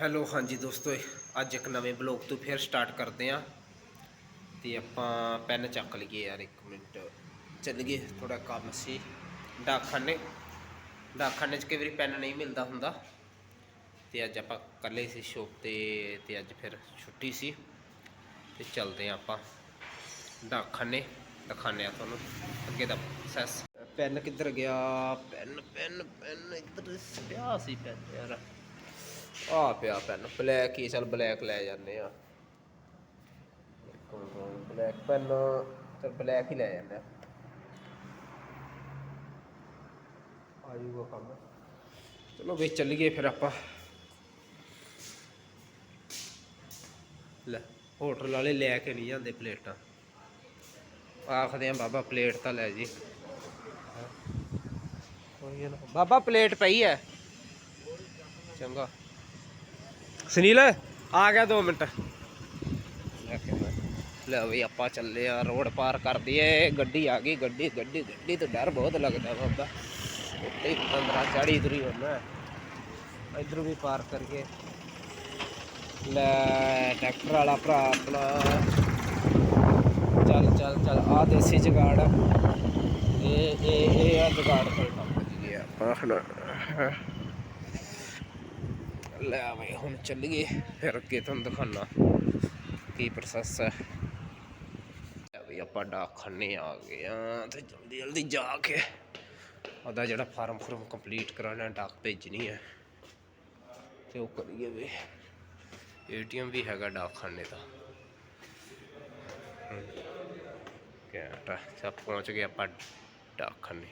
Hello, ਹਾਂਜੀ ਦੋਸਤੋ, ਅੱਜ ਇੱਕ ਨਵੇਂ ਬਲੌਗ ਤੋਂ ਫਿਰ ਸਟਾਰਟ ਕਰਦੇ ਆਂ ਤੇ ਆਪਾਂ ਪੈਨ ਚੱਕ ਲਈਏ ਯਾਰ, ਇੱਕ ਮਿੰਟ। ਚੱਲ ਗਏ ਥੋੜਾ ਕੰਮ ਸੀ। ਡਾਕਖਾਨੇ ਡਾਕਖਾਨੇ 'ਚ ਕਈ ਵਾਰੀ ਪੈਨ ਨਹੀਂ ਮਿਲਦਾ ਹੁੰਦਾ। ਤੇ ਅੱਜ ਆਪਾਂ ਇਕੱਲੇ ਸੀ ਸ਼ੋਪ ਤੇ ਤੇ ਅੱਜ ਫਿਰ ਛੁੱਟੀ ਸੀ। ਤੇ ਚੱਲਦੇ ਆਂ ਆਪਾਂ ਡਾਕਖਾਨੇ, ਦਿਖਾਉਂਦੇ ਆ ਤੁਹਾਨੂੰ ਅੱਗੇ ਦਾ ਪ੍ਰੋਸੈਸ ਪੈਨ ਕਿੱਧਰ ਗਿਆ? ਪੈਨ ਪੈਨ ਪੈਨ, ਇੱਧਰ ਪਿਆ ਸੀ ਪੈਨ ਯਾਰ। ਆ ਪਿਆ ਪੈਨ ਬਲੈਕ ਹੀ ਚਲ ਬਲੈਕ ਲੈ ਜਾਂਦੇ ਆ ਬਲੈਕ ਪੈਨ ਬਲੈਕ ਹੀ ਲੈ ਜਾਂਦੇ ਆ ਆਜੂਗਾ ਕੰਮ। ਚਲੋ ਵੇ ਚੱਲੀਏ ਫਿਰ ਆਪਾਂ। ਲੈ ਹੋਟਲ ਵਾਲੇ ਲੈ ਕੇ ਨਹੀਂ ਜਾਂਦੇ ਪਲੇਟਾਂ। ਆਖਦੇ ਆ ਬਾਬਾ ਪਲੇਟ ਤਾਂ ਲੈ ਜੀ। ਬਾਬਾ ਪਲੇਟ ਪਈ ਹੈ। ਚੰਗਾ। ਸੁਨੀਲ, ਆ ਗਿਆ 2 ਮਿੰਟ। ਲੈ ਵੀ ਆਪਾਂ ਚੱਲੇ ਆ, ਰੋਡ ਪਾਰ ਕਰ ਦਈਏ। ਗੱਡੀ ਆ ਗਈ, ਗੱਡੀ ਗੱਡੀ ਗੱਡੀ ਤੋਂ ਡਰ ਬਹੁਤ ਲੱਗਦਾ ਬਾਬਾ ਉੱਤੇ 15 ਚਾੜੀ ਇਧਰ ਹੀ ਹੋਣਾ ਇਧਰ ਵੀ ਪਾਰ ਕਰਕੇ ਲੈ, ਟਰੈਕਟਰ ਵਾਲਾ ਭਰਾ ਆਪਣਾ। ਚੱਲ ਚੱਲ ਚੱਲ ਆ ਦੇਸੀ ਜਗਾੜ ਆ। ਇਹ ਇਹ ਇਹ ਆ ਜਗਾੜ ਕੋਲ ਕੰਮ ਜੀ ਆਪਾਂ ਹੁਣ। ਲੈ ਬਈ ਹੁਣ ਚੱਲੀਏ, ਫਿਰ ਅੱਗੇ ਤੁਹਾਨੂੰ ਦਿਖਾਣਾ ਕੀ ਪ੍ਰੋਸੈਸ ਹੈ। ਵੀ ਆਪਾਂ ਡਾਕਖਾਨੇ ਆ ਗਏ ਆ, ਤੇ ਜਲਦੀ ਜਲਦੀ ਜਾ ਕੇ ਉਹਦਾ ਜਿਹੜਾ ਫਾਰਮ ਫਰਮ ਕੰਪਲੀਟ ਕਰਾਉਣਾ, ਡਾਕ ਭੇਜਣੀ ਹੈ। ਤੇ ਉਹ ਕਰੀਏ ਵੀ ਏਟੀਐਮ ਵੀ ਹੈਗਾ ਡਾਕਖਾਨੇ ਦਾ। ਘੈਂਟ ਆ। ਪਹੁੰਚ ਗਏ ਆਪਾਂ ਡਾਕਖਾਨੇ